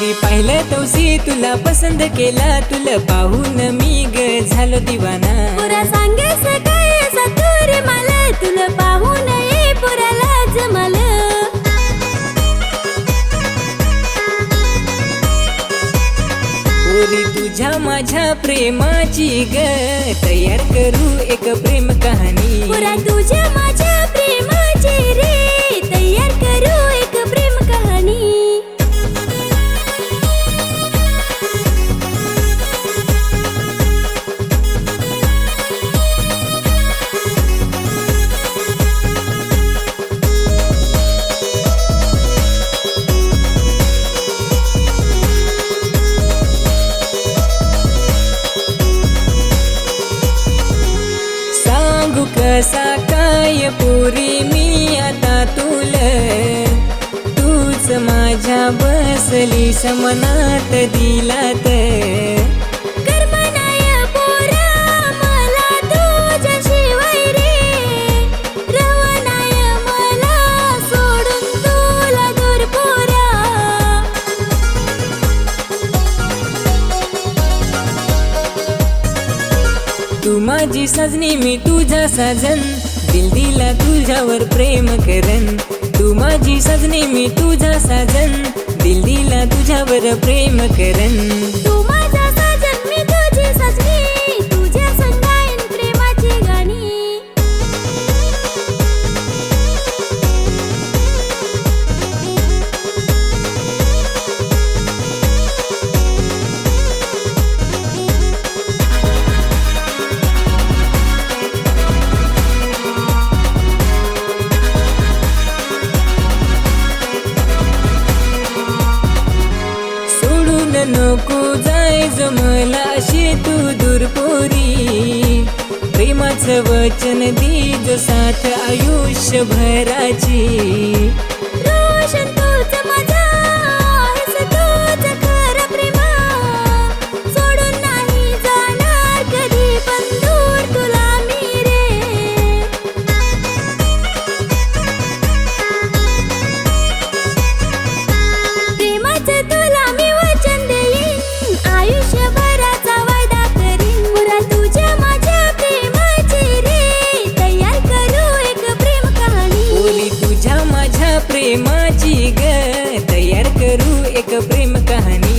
पाहिलं तवसी तुला पसंत केला तुला पाहून मी ग झालो दिवाना. पुरा सांगे सकाळी सतुर मला तुला पाहू नये पुरा लाज मला. पोरी तुझ्या माझ्या प्रेमाची ग तयार करू एक प्रेम कहाणी. पुरा तुझ्या माझ्या सांगू कसा काय पुरी मी आता तुल. तूच माझ्या बसली समनात दिलात तू माझी सजनी मी तुझा साजन. दिल दिला तुझ्यावर प्रेम करन तू माझी सजनी मी तुझा साजन. दिल दिला तुझ्यावर प्रेम करन नको जाय जमला अशी तू दूरपोरी. प्रेमाचं वचन दीज साथ आयुष्यभराची. रोशन माझी ग तयार करू एक प्रेम कहाणी.